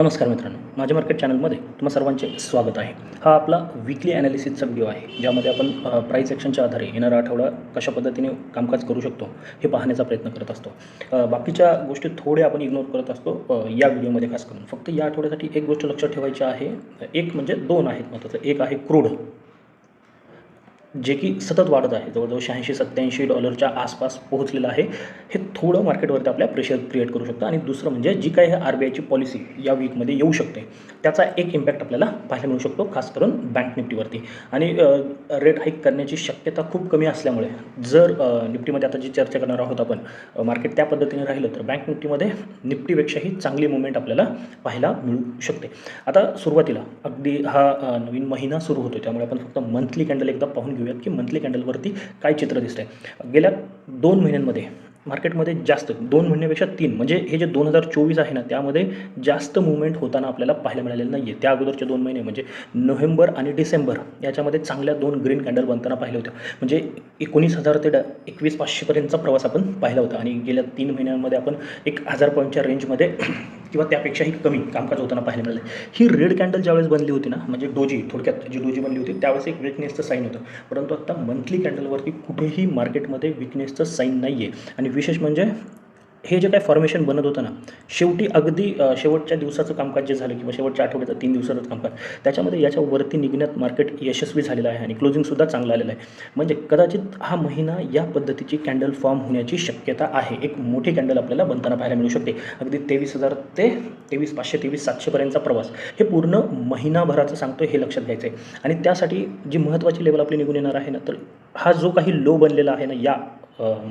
नमस्कार मित्रांनो माझ्या मार्केट चॅनलमध्ये तुम्हा सर्वांचे स्वागत आहे. हा आपला विकली ॲनालिसिसचा व्हिडिओ आहे ज्यामध्ये आपण प्राईस ॲक्शनच्या आधारे येणारा आठवडा कशा पद्धतीने कामकाज करू शकतो हे पाहण्याचा प्रयत्न करत असतो. बाकीच्या गोष्टी थोड्या आपण इग्नोर करत असतो या व्हिडिओमध्ये खास करून. फक्त या आठवड्यासाठी एक गोष्ट लक्षात ठेवायची आहे एक म्हणजे दोन आहेत महत्त्वाचं. एक आहे क्रूड जे की सतत वाढत आहे. जवळजवळ शहाऐंशी सत्त्याऐंशी डॉलरच्या आसपास पोहोचलेलं आहे. हे थोडं मार्केटवरती आपल्या प्रेशर क्रिएट करू शकतं. आणि दुसरं म्हणजे जी काही आर बी आयची पॉलिसी या वीकमध्ये येऊ शकते त्याचा एक इम्पॅक्ट आपल्याला पाहायला मिळू शकतो खास करून बँक निफ्टीवरती. आणि रेट हाईक करण्याची शक्यता खूप कमी असल्यामुळे जर निफ्टीमध्ये आता जी चर्चा करणार आहोत आपण मार्केट त्या पद्धतीने राहिलं तर बँक निफ्टीमध्ये निफ्टीपेक्षाही चांगली मुवमेंट आपल्याला पाहायला मिळू शकते. आता सुरुवातीला अगदी हा नवीन महिना सुरू होतो त्यामुळे आपण फक्त मंथली कॅन्डल एकदा पाहून घेऊयात की मंथली कॅन्डलवरती काय चित्र दिसतंय. गेल्या दोन महिन्यांमध्ये मार्केटमध्ये जास्त दोन महिन्यापेक्षा तीन म्हणजे हे जे दोन हजार चोवीस आहे ना त्यामध्ये जास्त मुवमेंट होताना आपल्याला पाहायला मिळालेलं नाही आहे त्या अगोदरचे दोन महिने म्हणजे नोव्हेंबर आणि डिसेंबर याच्यामध्ये चांगल्या दोन ग्रीन कॅन्डल बनताना पाहिलं होतं. म्हणजे एकोणीस हजार ते एकवीस पाचशेपर्यंतचा प्रवास आपण पाहिला होता आणि गेल्या तीन महिन्यांमध्ये आपण एक हजार पॉईंटच्या रेंजमध्ये किंवा त्यापेक्षाही कमी कामकाज होताना पाहायला मिळालं. ही रेड कॅन्डल ज्यावेळेस बनली होती ना म्हणजे डोजी थोडक्यात जी डोजी बनली होती त्यावेळेस एक विकनेसचं साईन होतं. परंतु आता मंथली कॅन्डलवरती कुठेही मार्केटमध्ये विकनेसचं साईन नाही आहे आणि विशेष म्हणजे हे जे काय फॉर्मेशन बनत होतं ना शेवटी अगदी शेवटच्या दिवसाचं कामकाज जे झालं किंवा शेवटच्या आठवड्याचं तीन दिवसाचं कामकाज त्याच्यामध्ये याच्यावरती निघण्यात मार्केट यशस्वी झालेलं आहे आणि क्लोजिंगसुद्धा चांगलं आलेलं आहे. म्हणजे कदाचित हा महिना या पद्धतीची कॅन्डल फॉर्म होण्याची शक्यता आहे. एक मोठी कॅन्डल आपल्याला बनताना पाहायला मिळू शकते. अगदी तेवीस हजार ते तेवीस पाचशे तेवीस सातशेपर्यंतचा प्रवास. हे पूर्ण महिनाभराचं सांगतो हे लक्षात घ्यायचं आहे आणि त्यासाठी जी महत्त्वाची लेवल आपली निघून येणार आहे ना तर हा जो काही लो बनलेला आहे ना या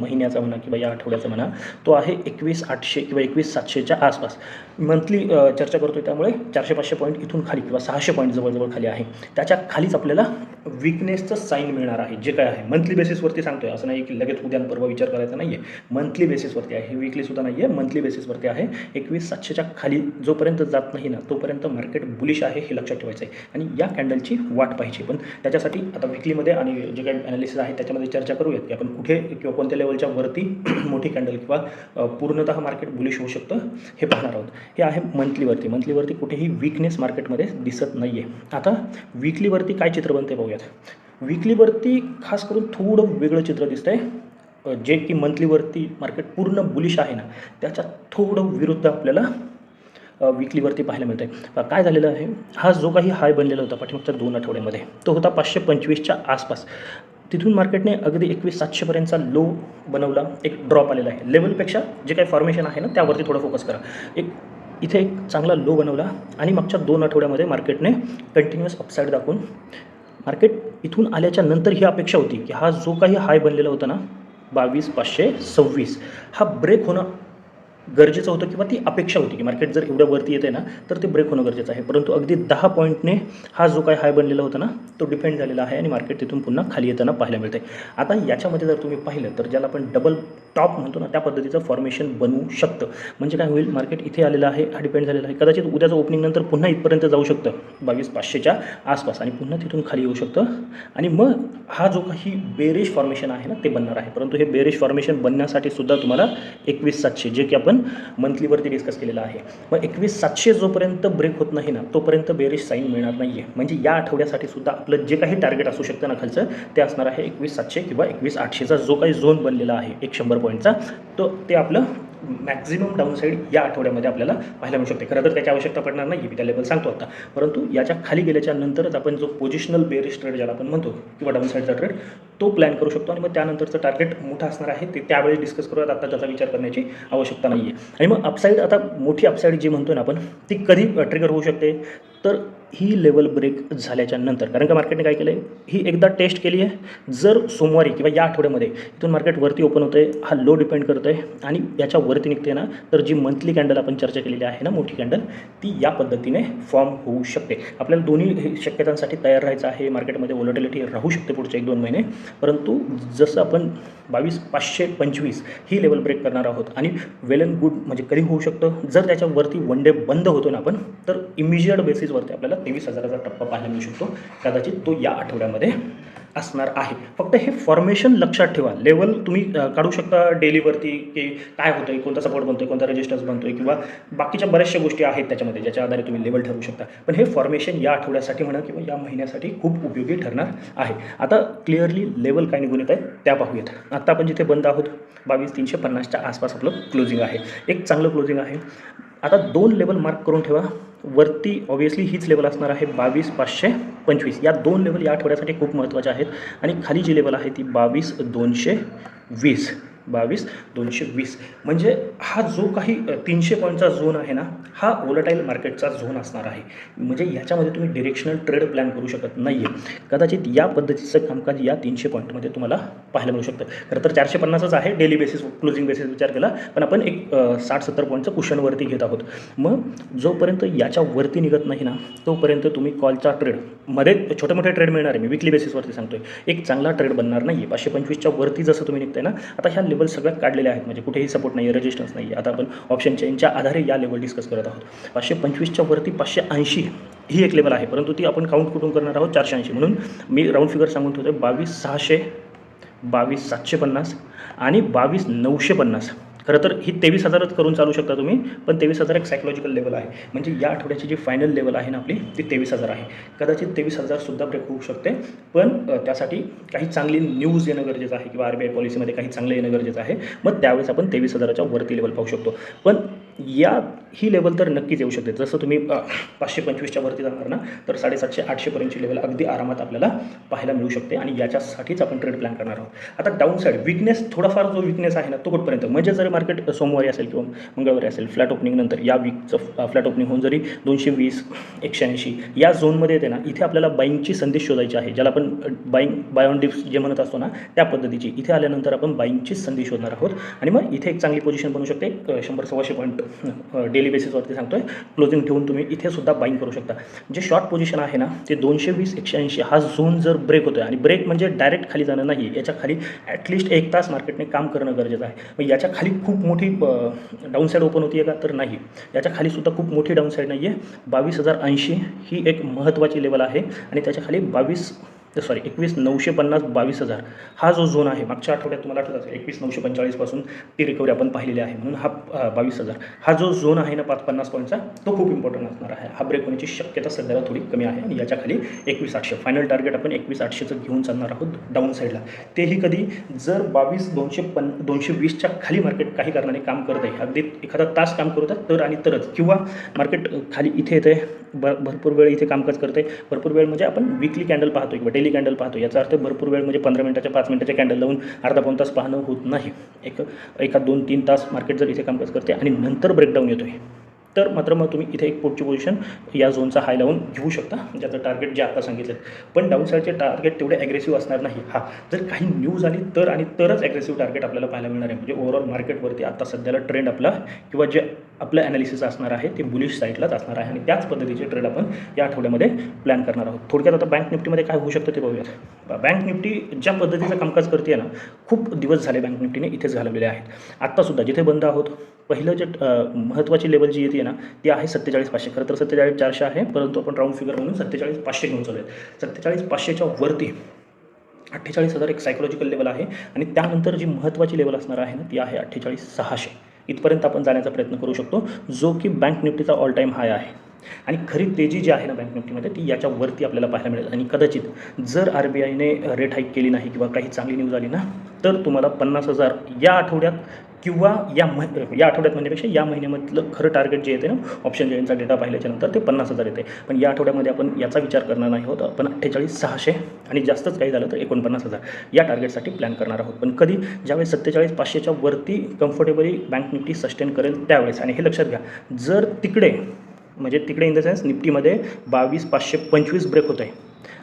महिन्याचा म्हणा किंवा या आठवड्याचा म्हणा तो आहे एकवीस आठशे किंवा एकवीस सातशेच्या आसपास. मंथली चर्चा करतो त्यामुळे चारशे पाचशे पॉईंट इथून खाली किंवा सहाशे पॉईंट जवळजवळ खाली आहे. त्याच्या खालीच आपल्याला विकनेसचं साईन मिळणार आहे. जे काय आहे मंथली बेसिसवरती सांगतोय. असं नाही की लगेच उद्यान परवा विचार करायचा नाही आहे मंथली बेसिसवरती आहे. विकलीसुद्धा नाही आहे मंथली बेसिसवरती आहे. एकवीस सातशेच्या खाली जोपर्यंत जात नाही ना तोपर्यंत मार्केट बुलिश आहे हे लक्षात ठेवायचं आहे आणि या कॅन्डलची वाट पाहिजे पण त्याच्यासाठी आता विकलीमध्ये आणि जे काही ॲनालिसिस आहे त्याच्यामध्ये चर्चा करूयात की आपण कुठे किंवा कोणत्या लेवलच्या वरती मोठी कॅन्डल किंवा पूर्णतः मार्केट बुलिश होऊ शकतं हे पाहणार आहोत. हे आहे मंथलीवरती मंथलीवरती कुठेही विकनेस मार्केटमध्ये दिसत नाही आहे आता विकलीवरती काय चित्र बनते पाहूयात विकलीवरती खास करून थोडं वेगळं चित्र दिसतंय. आहे जे की मंथलीवरती मार्केट पूर्ण बुलिश आहे ना त्याच्या थोडं विरुद्ध आपल्याला विकलीवरती पाहायला मिळतं आहे काय झालेलं आहे? हा जो काही हाय बनलेला होता पाठीमागच्या दोन आठवड्यामध्ये तो होता पाचशे पंचवीसच्या आसपास. तिथून मार्केटने अगदी एकवीस सातशेपर्यंतचा लो बनवला एक ड्रॉप आलेला आहे. लेवलपेक्षा जे काही फॉर्मेशन आहे ना त्यावरती थोडं फोकस करा. एक इथे एक चांगला लो बनवला आणि मागच्या दोन आठवड्यामध्ये मार्केटने कंटिन्युअस अपसाईड दाखवून मार्केट इथून आल्याच्यानंतर ही अपेक्षा होती की हा जो काही हाय बनलेला होता ना बावीस पाचशे सव्वीस हा ब्रेक होणं गरजेचं होतं किंवा ती अपेक्षा होती की मार्केट जर एवढ्या वरती येते ना तर ते ब्रेक होणं गरजेचं आहे. परंतु अगदी दहा पॉईंटने हा जो काय हाय बनलेला होता ना तो डिपेंड झालेला आहे आणि मार्केट तिथून पुन्हा खाली येताना पाहायला मिळते आता याच्यामध्ये जर तुम्ही पाहिलं तर ज्याला आपण डबल टॉप म्हणतो ना त्या पद्धतीचं फॉर्मेशन बनवू शकतं. म्हणजे काय होईल मार्केट इथे आलेलं आहे हा डिपेंड झालेला आहे. कदाचित उद्याचं ओपनिंग नंतर पुन्हा इथपर्यंत जाऊ शकतं. बावीस पाचशेच्या आसपास आणि पुन्हा तिथून खाली येऊ शकतं. आणि मग हा जो काही बेरिश फॉर्मेशन आहे ना ते बनणार आहे. परंतु हे बेरिश फॉर्मेशन बनण्यासाठी सुद्धा तुम्हाला एकवीस सातशे जे की आपण मंथलीवरती डिस्कस केलेलं आहे. मग एकवीस सातशे जोपर्यंत ब्रेक होत नाही ना तोपर्यंत बेरिश साईन मिळणार नाही आहे म्हणजे या आठवड्यासाठी सुद्धा आपलं जे काही टार्गेट असू शकतं ना खालचं ते असणार आहे एकवीस सातशे किंवा एकवीस आठशेचा जो काही झोन बनलेला आहे एक शंभर पॉईंटचा तो ते आपलं मॅक्झिमम डाऊनसाईड या आठवड्यामध्ये आपल्याला पाहायला मिळू शकते. खरं तर त्याची आवश्यकता पडणार नाही मी त्या लेवल सांगतो आता. परंतु याच्या खाली गेल्याच्या नंतरच आपण जो पोझिशनल बेरिश ट्रेड ज्याला आपण म्हणतो किंवा डाऊनसाईडचा ट्रेड तो प्लॅन करू शकतो आणि मग त्यानंतरचं टार्गेट मोठं असणार आहे ते त्यावेळी डिस्कस करूयात. आता त्याचा विचार करण्याची आवश्यकता नाही आहे आणि मग अपसाईड आता मोठी अपसाईड जी म्हणतो ना आपण ती कधी ट्रिगर होऊ शकते? तर ही लेवल ब्रेक झाल्याच्यानंतर. कारण का मार्केटने काय केलं आहे ही एकदा टेस्ट केली आहे जर सोमवारी किंवा या आठवड्यामध्ये इथून मार्केट वरती ओपन होतं आहे हा लो डिपेंड करतो आहे आणि याच्या वरती निघते ना तर जी मंथली कॅन्डल आपण चर्चा केलेली आहे ना मोठी कॅन्डल ती या पद्धतीने फॉर्म होऊ शकते. आपल्याला दोन्ही हे शक्यतांसाठी तयार राहायचं आहे. मार्केटमध्ये वॉलटिलिटी राहू शकते पुढचे एक दोन महिने. परंतु जसं आपण बावीस पाचशे पंचवीस ही लेवल ब्रेक करणार आहोत आणि वेल अँड गुड म्हणजे कधी होऊ शकतं? जर त्याच्यावरती वन डे बंद होतो ना आपण तर इमिजिएट बेसिसवरती आपल्याला तेवीस हजाराचा टप्पा पाहायला मिळू शकतो. कदाचित तो या आठवड्यामध्ये असणार आहे. फक्त हे फॉर्मेशन लक्षात ठेवा. लेवल तुम्ही काढू शकता डेलीवरती की काय होतं आहे कोणता सपोर्ट बनतो आहे कोणता रजिस्टर्स बनतो आहे किंवा बाकीच्या बऱ्याचशा गोष्टी आहेत त्याच्यामध्ये ज्याच्या आधारे तुम्ही लेवल ठरवू शकता. पण हे फॉर्मेशन या आठवड्यासाठी म्हणा किंवा या महिन्यासाठी खूप उपयोगी ठरणार आहे. आता क्लिअरली लेवल काय निघून येत आहेत त्या पाहूयात. आत्ता आपण जिथे बंद आहोत बावीस तीनशे पन्नासच्या आसपास आपलं क्लोजिंग आहे. एक चांगलं क्लोजिंग आहे. आता दोन लेवल मार्क करून ठेवा. वरती ऑब्वियसली हीच लेवल असणार आहे बावीस पाचशे पंचवीस. या दोन लेवल या आठवड्यासाठी खूप महत्त्वाच्या आहेत. आणि खाली जी लेवल आहे ती बावीस दोनशे वीस. बावीस दोनशे वीस. म्हणजे हा जो काही तीनशे पॉईंटचा झोन आहे ना हा ओलाटाईल मार्केटचा झोन असणार आहे. म्हणजे याच्यामध्ये तुम्ही डिरेक्शनल ट्रेड प्लॅन करू शकत नाही आहे कदाचित या पद्धतीचं कामकाज या तीनशे पॉईंटमध्ये तुम्हाला पाहायला मिळू शकतं. खरं तर चारशे पन्नासच आहे डेली बेसिस क्लोजिंग बेसिस विचार केला पण आपण एक साठ सत्तर पॉईंटचं कुशनवरती घेत आहोत. मग जोपर्यंत याच्या वरती निघत नाही ना तोपर्यंत तुम्ही कॉलचा ट्रेडमध्ये छोटे मोठे ट्रेड मिळणार आहे. मी विकली बेसिसवरती सांगतोय. एक चांगला ट्रेड बनणार नाही आहे पाचशे पंचवीसच्या वरती जसं तुम्ही निघताय ना आता ह्या लेवल सगळ्यात काढलेल्या आहेत. म्हणजे कुठेही सपोर्ट नाही आहे रेजिस्टन्स नाही आहे आता आपण ऑप्शन चेनच्या आधारे या लेवल डिस्कस करत आहोत. पाचशे पंचवीसच्या वरती पाचशे ऐंशी ही एक लेवल आहे. परंतु ती आपण काउंट कुठून करणार आहोत? चारशे ऐंशी. म्हणून मी राऊंड फिगर सांगून ठेवतो बावीस सहाशे बावीस सातशे पन्नास आणि बावीस नऊशे पन्नास. खरं तर ही तेवीस हजारच करून चालू शकता तुम्ही पण तेवीस हजार एक सायकोलॉजिकल लेवल आहे. म्हणजे या आठवड्याची जी फायनल लेवल आहे ना आपली ती तेवीस हजार आहे. कदाचित तेवीस हजारसुद्धा ब्रेक होऊ शकते पण त्यासाठी काही चांगली न्यूज येणं गरजेचं आहे किंवा आर बी आय पॉलिसीमध्ये काही चांगलं येणं गरजेचं आहे. मग त्यावेळेस आपण तेवीस हजाराच्या वरती लेवल पाहू शकतो. पण या ही लेवल तर नक्कीच येऊ शकते. जसं तुम्ही पाचशे पंचवीसच्या वरती जाणार ना तर साडेसातशे आठशेपर्यंतची लेवल अगदी आरामात आपल्याला पाहायला मिळू शकते आणि याच्यासाठीच आपण ट्रेड प्लॅन करणार आहोत. आता डाऊन साईड विकनेस थोडाफार जो विकनेस आहे ना तो कुठपर्यंत? म्हणजे जरी मार्केट सोमवारी असेल किंवा मंगळवारी असेल फ्लॅट ओपनिंग नंतर या वीकचं फ्लॅट ओपनिंग होऊन जरी दोनशे वीस एकशे ऐंशी या झोनमध्ये येते ना इथे आपल्याला बाईंगची संधी शोधायची आहे ज्याला आपण बाईंग बाय ऑन डिप्स जे म्हणत असतो ना त्या पद्धतीची. इथे आल्यानंतर आपण बाईंगची संधी शोधणार आहोत. आणि मग इथे एक चांगली पोझिशन बनू शकते शंभर सव्वाशे पॉईंट डेली बेसिसवरती सांगतो आहे क्लोजिंग ठेवून तुम्ही इथे सुद्धा बाईंग करू शकता. जे शॉर्ट पोझिशन आहे ना ते दोनशे वीस एकशे ऐंशी हा झोन जर ब्रेक होतो आहे आणि ब्रेक म्हणजे डायरेक्ट खाली जाणं नाही याच्या खाली ॲटलिस्ट एक तास मार्केटने काम करणं गरजेचं आहे. मग याच्या खाली खूप मोठी डाऊन साईड ओपन होती आहे का? तर नाही. याच्या खालीसुद्धा खूप मोठी डाऊन साईड नाही आहे बावीस हजार ऐंशी ही एक महत्त्वाची लेवल आहे आणि त्याच्याखाली बावीस सॉरी एकवीस नऊशे पन्नास बावीस हजार. हा जो झोन आहे मागच्या आठवड्यात तुम्हाला आठवत असेल एकवीस नऊशे पंचेचाळीसपासून ती रिकव्हरी आपण पाहिलेली आहे. म्हणून हा बावीस हजार. हा जो झोन आहे ना पाच पन्नास पॉईंटचा तो खूप इम्पॉर्टंट असणार आहे. हा ब्रेक होण्याची शक्यता सध्याला थोडी कमी आहे आणि याच्या खाली एकवीस आठशे. फायनल टार्गेट आपण एकवीस आठशेचं घेऊन चालणार आहोत डाऊन साईडला तेही कधी जर बावीस दोनशे पन दोनशे वीसच्या खाली मार्केट काही कारणाने काम करत आहे अगदी एखादा तास काम करत आहे तर आणि तरच किंवा मार्केट खाली इथे येते भ भरपूर वेळ इथे कामकाज करते भरपूर वेळ म्हणजे आपण विकली कॅन्डल पाहतो एक डेली कॅन्डल पाहतो. याचा अर्थ भरपूर वेळ म्हणजे पंधरा मिनिटाच्या पाच मिनिटाच्या कॅन्डल लावून अर्धा पाऊन तास पाहणं होत नाही. एक एका दोन तीन तास मार्केट जर इथे कामकाज करते आणि नंतर ब्रेकडाऊन येतो आहे तर मात्र मग तुम्ही इथे एक पुढची पोझिशन या झोनचा हाय लावून घेऊ शकता ज्याचं टार्गेट जे आता सांगितलं. पण डाऊनसाईडचे टार्गेट तेवढे ॲग्रेसिव्ह असणार नाही. हा जर काही न्यूज आली तर आणि तरच ॲग्रेसिव्ह टार्गेट आपल्याला पाहायला मिळणार आहे. म्हणजे ओव्हरऑल मार्केटवरती आता सध्याला ट्रेंड आपला किंवा जे आपलं ॲनालिसिस असणार आहे ते बुलिश साईडलाच असणार आहे. आणि त्याच पद्धतीचे ट्रेड आपण या आठवड्यामध्ये प्लॅन करणार आहोत. थोडक्यात आता बँक निफ्टीमध्ये काय होऊ शकतं ते बघूयात. बँक निफ्टी ज्या पद्धतीचं कामकाज करते ना खूप दिवस झाले बँक निफ्टीने इथेच घालवलेले आहेत. आत्तासुद्धा जिथे बंद आहोत पहिलं जे महत्त्वाची लेवल जी येते ना ती आहे सत्तेचाळीस पाचशे. खरं तर सत्तेचाळीस चारशे आहे परंतु आपण राऊंड फिगर म्हणून सत्तेचाळीस पाचशे घेऊन चालू आहेत सत्तेचाळीस पाचशेच्या वरती अठ्ठेचाळीस हजार एक सायकोलॉजिकल लेवल आहे. आणि त्यानंतर जी महत्त्वाची लेवल असणार आहे ना ती आहे अठ्ठेचाळीस सहाशे. इथपर्यंत आपण जाण्याचा प्रयत्न करू शकतो जो की बँक निफ्टीचा ऑल टाईम हाय आहे. आणि खरी तेजी जी आहे ना बँक निफ्टीमध्ये ती याच्यावरती आपल्याला पाहायला मिळेल. आणि कदाचित जर आर बी आयने रेट हाईक केली नाही किंवा काही चांगली न्यूज आली ना तर तुम्हाला पन्नास हजार या आठवड्यात किंवा या मह या आठवड्यात म्हणण्यापेक्षा या महिन्यामधलं खरं टार्गेट जे येते ना ऑप्शन जेनचा डेटा पाहिल्याच्यानंतर ते पन्नास हजार येते. पण या आठवड्यामध्ये आपण याचा विचार करणार नाही होत. आपण अठ्ठेचाळीस सहाशे आणि जास्तच काही झालं तर एकोणपन्नास हजार या टार्गेटसाठी प्लॅन करणार आहोत. पण कधी ज्यावेळेस सत्तेचाळीस पाचशेच्या वरती कम्फर्टेबली बँक निफ्टी सस्टेन करेल त्यावेळेस आणि हे लक्षात घ्या जर तिकडे म्हणजे तिकडे इन द सेन्स निफ्टीमध्ये बावीस पाचशे पंचवीस ब्रेक होत आहे.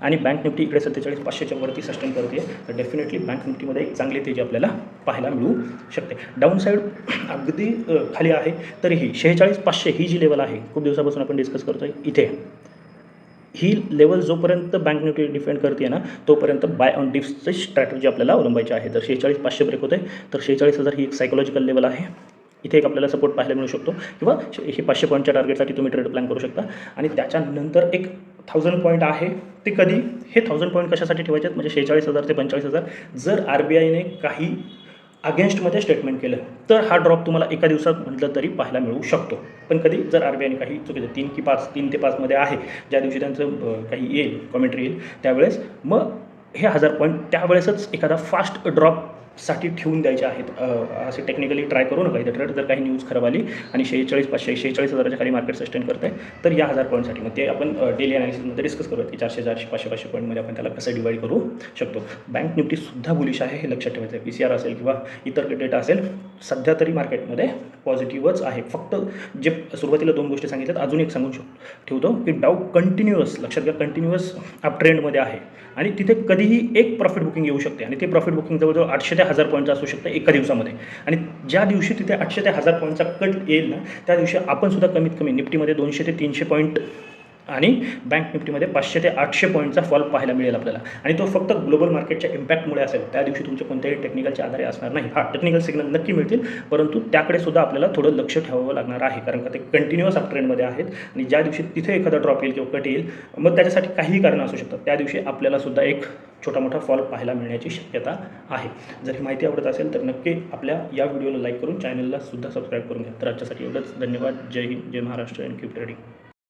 आणि बँक निफ्टी इकडे सत्तेचाळीस पाचशेच्या वरती सस्टेन करते. तर डेफिनेटली बँक निफ्टीमध्ये एक चांगली तेजी आपल्याला पाहायला मिळू शकते. डाऊन साईड अगदी खाली आहे तरीही शेहेचाळीस पाचशे ही जी लेवल आहे खूप दिवसापासून आपण डिस्कस करतो आहे इथे. ही लेवल जोपर्यंत बँक निफ्टी डिफेंड करते ना तोपर्यंत बाय ऑन डिप्सची स्ट्रॅटजी आपल्याला अवलंबायची आहे. तर शेहेचाळीस पाचशे ब्रेक होते तर शेहेचाळीस हजार ही एक सायकोलॉजिकल लेवल आहे. इथे एक आपल्याला सपोर्ट पाहायला मिळू शकतो. किंवा हे पाचशे पॉईंटच्या टार्गेटसाठी तुम्ही ट्रेड प्लॅन करू शकता. आणि त्याच्यानंतर एक थाउजंड पॉईंट आहे ते कधी? हे थाउजंड पॉईंट कशासाठी ठेवायचे आहेत म्हणजे शेहेचाळीस हजार ते पंचेचाळीस हजार. जर आर बी आयने काही अगेन्स्टमध्ये स्टेटमेंट केलं तर हा ड्रॉप तुम्हाला एका दिवसात म्हटलं तरी पाहायला मिळू शकतो. पण कधी? जर आर बी आयने काही चुकीचं तीन की पाच तीन ते पाचमध्ये आहे ज्या दिवशी त्यांचं काही येईल कॉमेंट्री येईल त्यावेळेस मग हे हजार पॉईंट त्यावेळेसच एखादा फास्ट ड्रॉप साठी ठेवून द्यायचे आहेत. असे टेक्निकली ट्राय करू नका इथे. ट्रेड जर काही न्यूज खराब आली आणि शेहेचाळीस पाचशे शेहेचाळीस हजाराच्या खाली मार्केट सस्टेन करत आहे तर या हजार पॉईंटसाठी मग ते आपण डेली अनालिसिसमध्ये डिस्कस करूयात की चारशे चारशे पाचशे पाचशे पॉईंटमध्ये आपण त्याला कसं डिवाईड करू शकतो. बँक निफ्टीसुद्धा बुलिश आहे हे लक्षात ठेवायचं आहे. पी सी आर असेल किंवा इतर डेटा असेल सध्या तरी मार्केटमध्ये पॉझिटिव्हच आहे. फक्त जे सुरुवातीला दोन गोष्टी सांगितल्यात अजून एक सांगू शकतो ठेवतो की डाऊ कंटिन्युअस लक्षात घ्या कंटिन्युअस अप ट्रेंडमध्ये आहे. आणि तिथे कधीही एक प्रॉफिट बुकिंग येऊ शकते. आणि ते प्रॉफिट बुकिंग जवळजवळ आठशे ते हजार पॉईंटचं असू शकतं एका दिवसामध्ये. आणि ज्या दिवशी तिथे आठशे ते हजार पॉईंटचा कट येईल ना त्या दिवशी आपण सुद्धा कमीत कमी निफ्टीमध्ये दोनशे ते तीनशे पॉईंट आणि बँक निफ्टीमध्ये पाचशे ते आठशे पॉईंटचा फॉल पाहायला मिळेल आपल्याला. आणि तो फक्त ग्लोबल मार्केटच्या इम्पॅक्टमुळे असेल. त्या दिवशी तुमचे कोणत्याही टेक्निकलच्या आधारे असणार नाही. हा टेक्निकल सिग्नल नक्की मिळतील परंतु त्याकडे सुद्धा आपल्याला थोडं लक्ष ठेवावं लागणार आहे. कारण का ते कंटिन्युअस अपट्रेंडमध्ये आहेत आणि ज्या दिवशी तिथे एखादा ड्रॉप येईल किंवा कट येईल मग त्याच्यासाठी काहीही कारणं असू शकतात. त्या दिवशी आपल्याला सुद्धा एक छोटा मोठा फॉल पाहायला मिळण्याची शक्यता आहे. जर ही माहिती आवडत असेल तर नक्की आपल्या या व्हिडिओला लाईक करून चॅनलला सुद्धा सबस्क्राईब करून घ्या. तर आजच्यासाठी एवढंच. धन्यवाद. जय हिंद. जय महाराष्ट्र. And keep trading